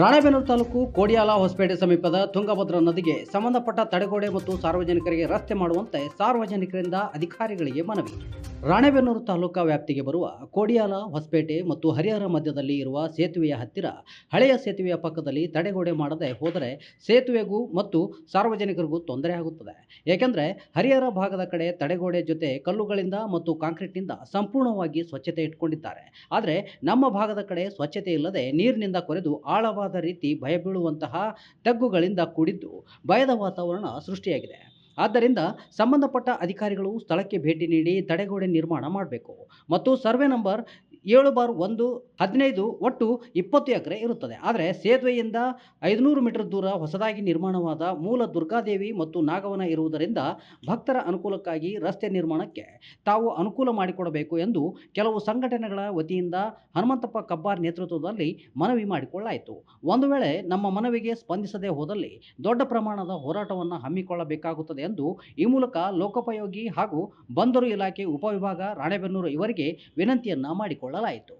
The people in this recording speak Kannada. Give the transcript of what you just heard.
ರಾಣೆಬೆನ್ನೂರು ತಾಲೂಕು ಕೋಡಿಯಾಲ ಹೊಸಪೇಟೆ ಸಮೀಪದ ತುಂಗಭದ್ರಾ ನದಿಗೆ ಸಂಬಂಧಪಟ್ಟ ತಡೆಗೋಡೆ ಮತ್ತು ಸಾರ್ವಜನಿಕರಿಗೆ ರಸ್ತೆ ಮಾಡುವಂತೆ ಸಾರ್ವಜನಿಕರಿಂದ ಅಧಿಕಾರಿಗಳಿಗೆ ಮನವಿ. ರಾಣೆಬೆನ್ನೂರು ತಾಲೂಕಾ ವ್ಯಾಪ್ತಿಗೆ ಬರುವ ಕೋಡಿಯಾಲ ಹೊಸಪೇಟೆ ಮತ್ತು ಹರಿಹರ ಮಧ್ಯದಲ್ಲಿ ಇರುವ ಸೇತುವೆಯ ಹತ್ತಿರ ಹಳೆಯ ಸೇತುವೆಯ ಪಕ್ಕದಲ್ಲಿ ತಡೆಗೋಡೆ ಮಾಡದೆ ಹೋದರೆ ಸೇತುವೆಗೂ ಮತ್ತು ಸಾರ್ವಜನಿಕರಿಗೂ ತೊಂದರೆ ಆಗುತ್ತದೆ. ಏಕೆಂದರೆ ಹರಿಹರ ಭಾಗದ ಕಡೆ ತಡೆಗೋಡೆ ಜೊತೆ ಕಲ್ಲುಗಳಿಂದ ಮತ್ತು ಕಾಂಕ್ರೀಟ್ನಿಂದ ಸಂಪೂರ್ಣವಾಗಿ ಸ್ವಚ್ಛತೆ ಇಟ್ಕೊಂಡಿದ್ದಾರೆ. ಆದರೆ ನಮ್ಮ ಭಾಗದ ಕಡೆ ಸ್ವಚ್ಛತೆ ಇಲ್ಲದೆ ನೀರಿನಿಂದ ಕೊರೆದು ಆಳವಾದ ರೀತಿ ಭಯ ಬೀಳುವಂತಹ ತಗ್ಗುಗಳಿಂದ ಕೂಡಿದ್ದು ಭಯದ ವಾತಾವರಣ ಸೃಷ್ಟಿಯಾಗಿದೆ. ಆದ್ದರಿಂದ ಸಂಬಂಧಪಟ್ಟ ಅಧಿಕಾರಿಗಳು ಸ್ಥಳಕ್ಕೆ ಭೇಟಿ ನೀಡಿ ತಡೆಗೋಡೆ ನಿರ್ಮಾಣ ಮಾಡಬೇಕು. ಮತ್ತು ಸರ್ವೆ ನಂಬರ್ ಏಳು ಬಾರ್ ಒಂದು ಹದಿನೈದು ಒಟ್ಟು ಇಪ್ಪತ್ತು ಎಕರೆ ಇರುತ್ತದೆ. ಆದರೆ ಸೇತುವೆಯಿಂದ ಐದುನೂರು ಮೀಟರ್ ದೂರ ಹೊಸದಾಗಿ ನಿರ್ಮಾಣವಾದ ಮೂಲ ದುರ್ಗಾದೇವಿ ಮತ್ತು ನಾಗವನ ಇರುವುದರಿಂದ ಭಕ್ತರ ಅನುಕೂಲಕ್ಕಾಗಿ ರಸ್ತೆ ನಿರ್ಮಾಣಕ್ಕೆ ತಾವು ಅನುಕೂಲ ಮಾಡಿಕೊಡಬೇಕು ಎಂದು ಕೆಲವು ಸಂಘಟನೆಗಳ ವತಿಯಿಂದ ಹನುಮಂತಪ್ಪ ಕಬ್ಬಾರ್ ನೇತೃತ್ವದಲ್ಲಿ ಮನವಿ ಮಾಡಿಕೊಳ್ಳಾಯಿತು. ಒಂದು ವೇಳೆ ನಮ್ಮ ಮನವಿಗೆ ಸ್ಪಂದಿಸದೇ ಹೋದಲ್ಲಿ ದೊಡ್ಡ ಪ್ರಮಾಣದ ಹೋರಾಟವನ್ನು ಹಮ್ಮಿಕೊಳ್ಳಬೇಕಾಗುತ್ತದೆ ಎಂದು ಈ ಮೂಲಕ ಲೋಕೋಪಯೋಗಿ ಹಾಗೂ ಬಂದರು ಇಲಾಖೆ ಉಪವಿಭಾಗ ರಾಣೆಬೆನ್ನೂರು ಇವರಿಗೆ ವಿನಂತಿಯನ್ನ ಮಾಡಿಕೊಳ್ಳಲಾಯಿತು.